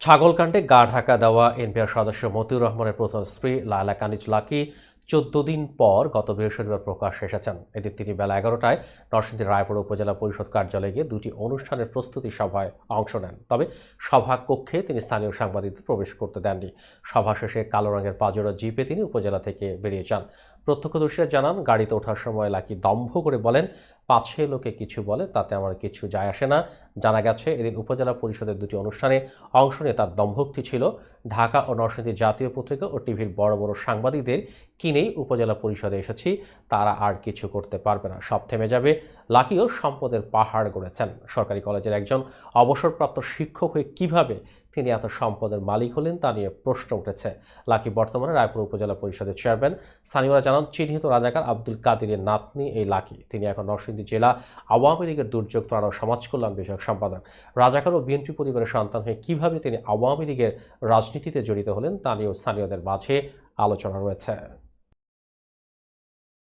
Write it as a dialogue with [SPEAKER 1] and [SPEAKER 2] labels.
[SPEAKER 1] ছাগলকাণ্ডে গা ঢাকা দেওয়া এনপিআর সদস্য মতিউর রহমানের প্রথম স্ত্রী লায়লা কানিজ লাকি চোদ্দ দিন পর গত বৃহস্পতিবার প্রকাশ এসেছেন। এদিন তিনি বেলা এগারোটায় নরসিংদী রায়পুর উপজেলা পরিষদ কার্যালয়ে গিয়ে দুটি অনুষ্ঠানের প্রস্তুতি সভায় অংশ নেন। তবে সভা কক্ষে তিনি স্থানীয় সাংবাদিকদের প্রবেশ করতে দেননি। সভা শেষে কালো রঙের পাজরা জিপে তিনি উপজেলা থেকে বেরিয়ে যান। প্রত্যক্ষদর্শীরা জানান, গাড়িতে ওঠার সময় লাকি দম্ভ করে বলেন, পাছে লোকে কিছু বলে, তাতে আমার কিছু যায় আসে না। জানা গেছে, এদিন উপজেলা পরিষদের দুটি অনুষ্ঠানে অংশ নিয়ে তার দম্ভক্তি ছিল। ঢাকা ও নরসিংদী জাতীয় পত্রিকা ও টিভির বড় বড় সাংবাদিকদের কিনেই উপজেলা পরিষদে এসেছি, তারা আর কিছু করতে পারবে না। সব থেমে যাবে, লাকিও সম্পদের পাহাড় গড়েছেন। সরকারি কলেজের একজন অবসরপ্রাপ্ত শিক্ষক হয়ে কীভাবে তিনি এত সম্পদের মালিক হলেন তা নিয়ে প্রশ্ন উঠেছে। লাকি বর্তমানে রায়পুর উপজেলা পরিষদের চেয়ারম্যান। স্থানীয়রা জানান, চিহ্নিত রাজাকার আব্দুল কাদিরের নাতনি এই লাকি। তিনি এখন নরসিংদী জেলা আওয়ামী লীগের দুর্যোগ ত্রাণ ও সমাজ কল্যাণ বিষয়ক সম্পাদক। রাজাকার ও বিএনপি পরিবারের সন্তান হয়ে কীভাবে তিনি আওয়ামী লীগের রাজনীতিতে জড়িত হলেন তা নিয়েও স্থানীয়দের মাঝে আলোচনা রয়েছে।